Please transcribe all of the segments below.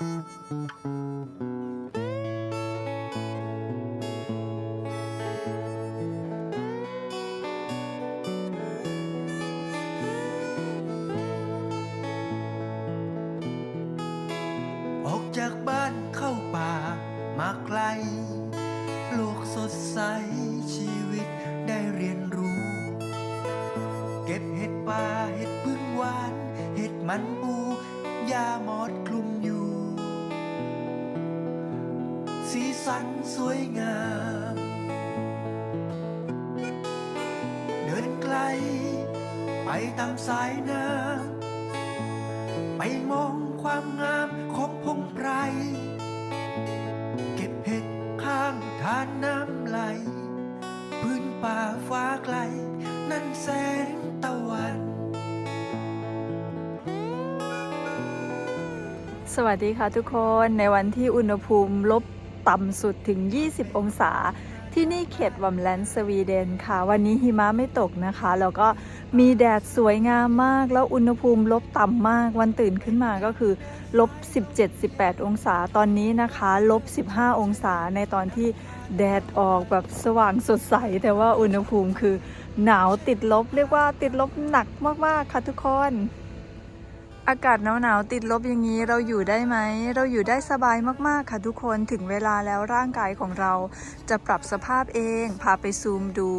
ออกจากบ้านเข้าป่ามาไกล โลกสดใสชีวิตได้เรียนรู้ เก็บเห็ดป่าเห็ดพึ่งหวาน เห็ดมันปูยาหมอด สันสวยงาม เดินไกล ไปตามสายน้ำไปมองความงามของพงไพร เก็บเห็ดข้างทานน้ำไหล พื้นป่าฟ้าไกล นั่นแสงตะวันสวัสดีค่ะทุกคนในวันที่อุณหภูมิลบ ต่ำสุดถึง 20 องศา ที่นี่เขตวัมแลนด์สวีเดนค่ะ วันนี้หิมะไม่ตกนะคะ แล้วก็มีแดดสวยงามมาก แล้วอุณหภูมิลบต่ำมาก วันตื่นขึ้นมาก็คือลบ 17-18 องศา ตอนนี้นะคะลบ 15 องศาในตอนที่แดดออกแบบสว่างสดใส แต่ว่าอุณหภูมิคือหนาวติดลบเรียกว่าติดลบหนักมากๆค่ะทุกคน อากาศหนาวๆติดลบอย่างนี้เราอยู่ได้ไหม เราอยู่ได้สบายมากๆค่ะทุกคนถึงเวลาแล้วร่างกายของเราจะปรับสภาพเอง พาไปซูมดู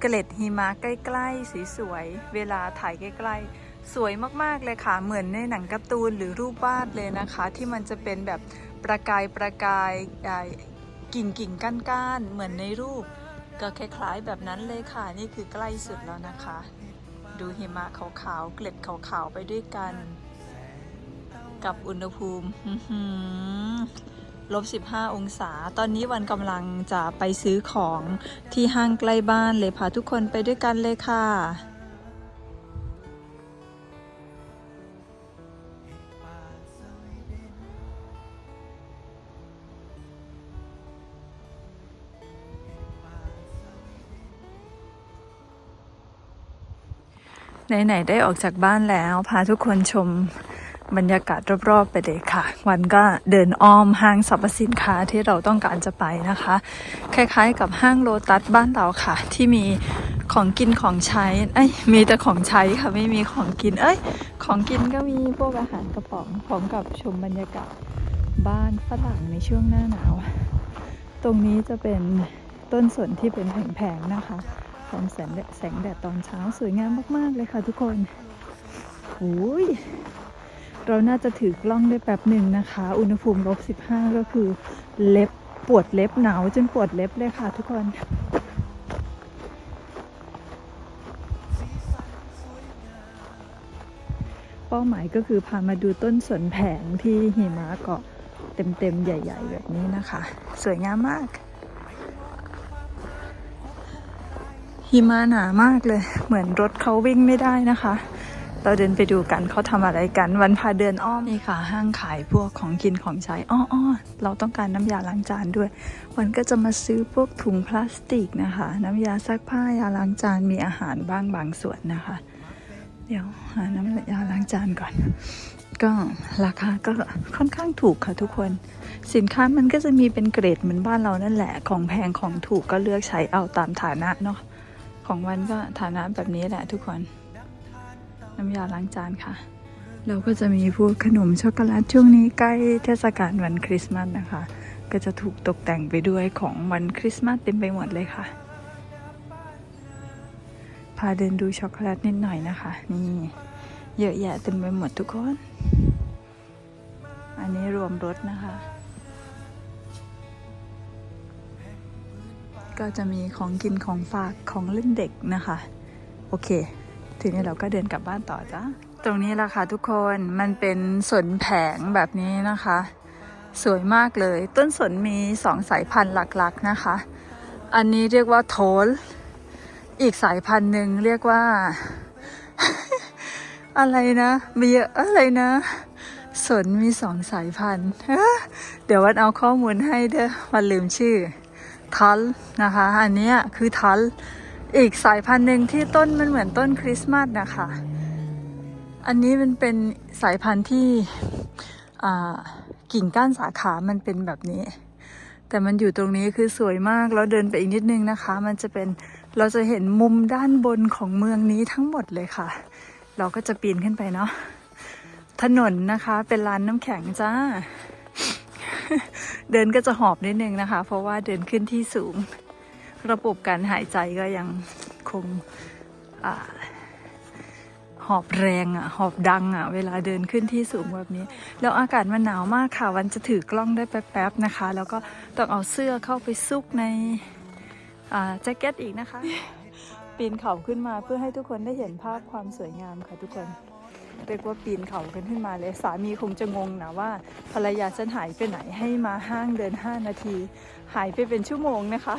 เกล็ดหิมะใกล้ๆสีสวยๆเวลาถ่ายใกล้ๆ สวยมากๆเลยค่ะ เหมือนในหนังการ์ตูนหรือรูปวาดเลยนะคะ ที่มันจะเป็นแบบประกายประกายกิ่งกิ่งก้านก้านเหมือนในรูป ก็คล้ายๆแบบนั้นเลยค่ะนี่คือใกล้สุดแล้วนะคะ ดูหิมะขาวๆเกล็ดขาวๆไปด้วยกัน กับอุณหภูมิอื้อหือลบ 15 องศา ตอนนี้วันกำลังจะไปซื้อของที่ห้างใกล้บ้านเลยพาทุกคนไปด้วยกันเลยค่ะไหน ๆ ได้ออกจากบ้านแล้ว พาทุกคนชม บรรยากาศรอบๆไปเลยค่ะ วันก็เดินอ้อมห้างสรรพสินค้าที่เราต้องการจะไปนะคะ คล้ายๆ กับห้างโลตัสบ้านเราค่ะ ที่มีของกินของใช้ เอ้ย มีแต่ของใช้ค่ะไม่มีของกิน เอ้ย ของกินก็มีพวกอาหารกระป๋องพร้อมกับชมบรรยากาศบ้านฝรั่งในช่วงหน้าหนาว ตรงนี้จะเป็นต้นสนที่เป็นแผงๆนะคะพร้อมแสงแดดแสงแดดตอนเช้าสวยงามมากๆเลยค่ะทุกคนโอ้ย เราน่าจะถือกล้องได้แป๊บหนึ่งนะคะ อุณหภูมิลบ15 ก็คือเล็บปวดเล็บหนาวจนปวดเล็บเลยค่ะทุกคนเป้าหมายก็คือพามาดูต้นสนแผงที่หิมะเกาะเต็มๆ ใหญ่ ๆ แบบนี้นะคะ สวยงามมาก หิมะหนามากเลย เหมือนรถเขาวิ่งไม่ได้นะคะ เราเดินไปดูกันเขาทำอะไรกัน วันพาเดินอ้อมนี่ค่ะ ห้างขายพวกของกินของใช้อ้ออๆเราต้องการน้ำยาล้างจานด้วย วันก็จะมาซื้อพวกถุงพลาสติกนะคะ น้ำยาซักผ้ายาล้างจานมีอาหารบ้างบางส่วนนะคะ เดี๋ยวหาน้ำยาล้างจานก่อน ก็ราคาก็ค่อนข้างถูกค่ะทุกคน สินค้ามันก็จะมีเป็นเกรดเหมือนบ้านเรานั่นแหละ ของแพงของถูกก็เลือกใช้เอาตามฐานะเนาะของวันก็ฐานะแบบนี้แหละทุกคน น้ำยาล้างจานค่ะ เราก็จะมีพวกขนมช็อกโกแลตช่วงนี้ใกล้เทศกาลวันคริสต์มาสนะคะ ก็จะถูกตกแต่งไปด้วยของวันคริสต์มาสเต็มไปหมดเลยค่ะ พาเดินดูช็อกโกแลตนิดหน่อยนะคะ นี่เยอะแยะเต็มไปหมดทุกคน อันนี้รวมรถนะคะ ก็จะมีของกินของฝากของเล่นเด็กนะคะ โอเค ทีนี้เราก็เดินกลับบ้านต่อจ้าตรงนี้ละค่ะทุกคนมันเป็นสนแผงแบบนี้นะคะ สวยมากเลยต้นสนมีสองสายพันธุ์หลักๆนะคะ อันนี้เรียกว่าโทลอีกสายพันธุ์หนึ่งเรียกว่า อะไรนะมีอะไรนะ สนมีสองสายพันธุ์เดี๋ยววันเอาข้อมูลให้เด้อวันลืมชื่อทัลนะคะ อันนี้คือทัล อีกสายพันธุ์หนึ่งที่ต้นมันเหมือนต้นคริสต์มาสนะคะ อันนี้มันเป็นสายพันธุ์ที่กิ่งก้านสาขา มันเป็นแบบนี้ แต่มันอยู่ตรงนี้คือสวยมาก แล้วเดินไปอีกนิดนึงนะคะ มันจะเป็น เราจะเห็นมุมด้านบนของเมืองนี้ทั้งหมดเลยค่ะ เราก็จะปีนขึ้นไปเนาะ ถนนนะคะ เป็นร้านน้ำแข็งจ้า เดินก็จะหอบนิดนึงนะคะ เพราะว่าเดินขึ้นที่สูง ระบบการหายใจก็ยังคงอหอบแรงอะ หอบดังอะ เวลาเดินขึ้นที่สูงแบบนี้ แล้วอากาศมันหนาวมากค่ะ วันจะถือกล้องได้แป๊บๆนะคะ แล้วก็ต้องเอาเสื้อเข้าไปซุกในแจ็คเก็ตอีกนะคะ ปีนเขาขึ้นมาเพื่อให้ทุกคนได้เห็นภาพความสวยงามค่ะทุกคนเรียกว่าปีนเขากันขึ้นมาเลยสามีคงจะงงนะว่าภรรยาฉันหายไปไหนให้มาห้างเดิน 5 นาที หายไปเป็นชั่วโมงนะคะ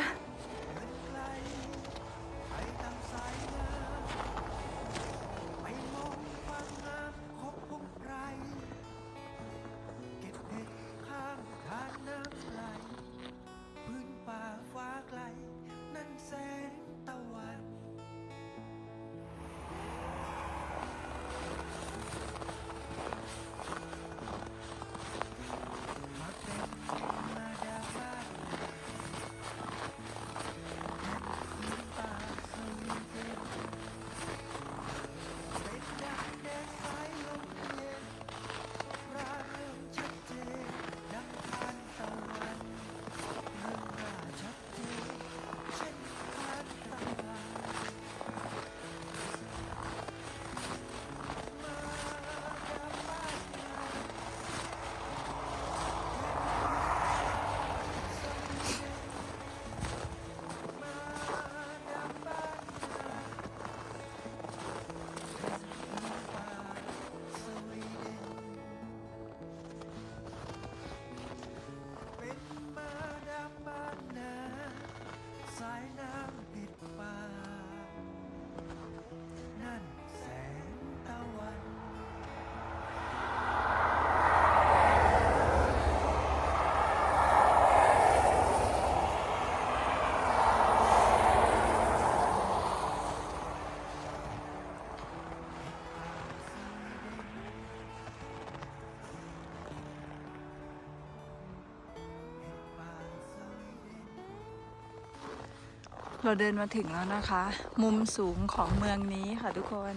เราเดินมาถึงแล้วนะคะ มุมสูงของเมืองนี้ค่ะทุกคน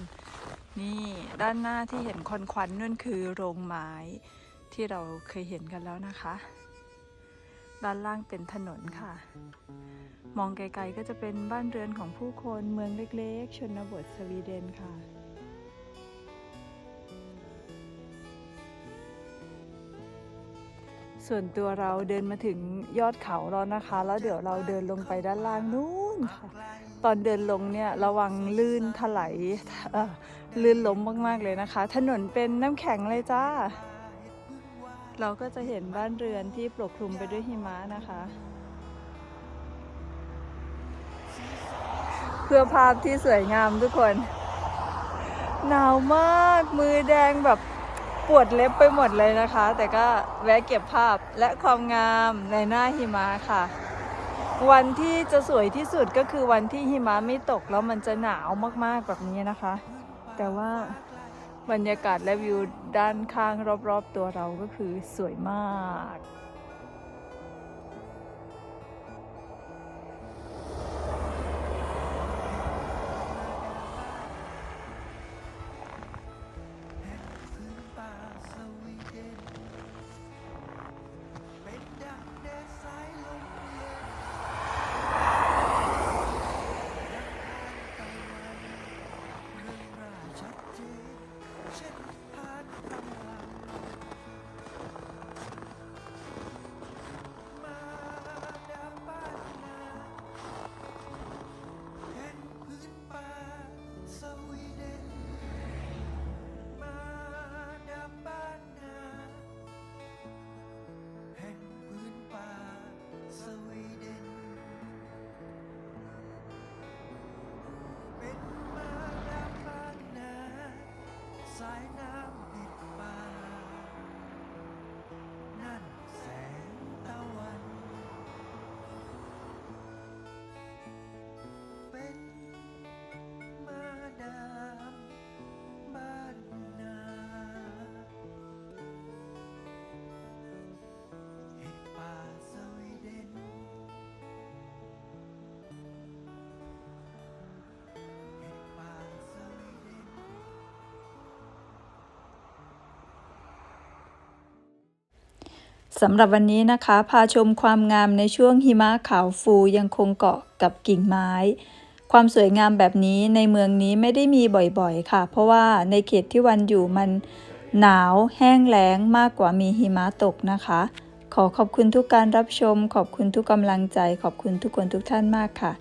นี่ด้านหน้าที่เห็นควันควันนั่นคือโรงไม้ที่เราเคยเห็นกันแล้วนะคะ ด้านล่างเป็นถนนค่ะ มองไกลๆก็จะเป็นบ้านเรือนของผู้คนเมืองเล็กๆ ชนบทสวีเดนค่ะ ส่วนตัวเราเดินมาถึงยอดเขาแล้วนะคะ แล้วเดี๋ยวเราเดินลงไปด้านล่างนู้นค่ะ ตอนเดินลงเนี่ยระวังลื่นถลายลื่นล้มมากๆเลยนะคะ ถนนเป็นน้ำแข็งเลยจ้า เราก็จะเห็นบ้านเรือนที่ปกคลุมไปด้วยหิมะนะคะ เพื่อภาพที่สวยงามทุกคน หนาวมากมือแดงแบบ ปวดเล็บไปหมดเลยนะคะ แต่ก็แวะเก็บภาพและความงามในหน้าหิมะค่ะ วันที่จะสวยที่สุดก็คือวันที่หิมะไม่ตกแล้วมันจะหนาวมากๆแบบนี้นะคะ แต่ว่าบรรยากาศและวิวด้านข้างรอบๆตัวเราก็คือสวยมาก สำหรับวันนี้นะคะ พาชมความงามในช่วงหิมะขาวฟูยังคงเกาะกับกิ่งไม้ ความสวยงามแบบนี้ในเมืองนี้ไม่ได้มีบ่อยๆ ค่ะ เพราะว่าในเขตที่วันอยู่มันหนาวแห้งแล้งมากกว่ามีหิมะตกนะคะ ขอขอบคุณทุกการรับชม ขอบคุณทุกกำลังใจ ขอบคุณทุกคนทุกท่านมากค่ะ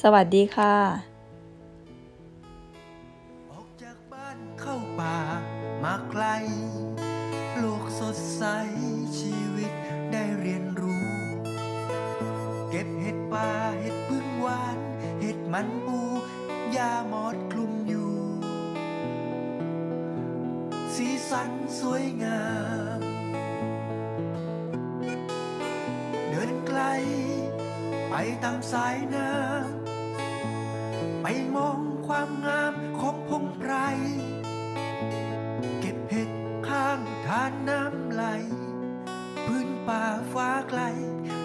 สวัสดีค่ะ ออกจากบ้านเข้าป่ามาไกล โลกสดใส ป่าเห็ดพึ่งหวาน เห็ดมันปูยาหมอดคลุมอยู่ สีสันสวยงาม เดินไกล ไปตามสายน้ำไปมองความงามของพงไพรเก็บเห็ดข้างทานน้ำไหล พื้นป่าฟ้าไกล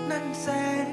นั่นแสงตะวัน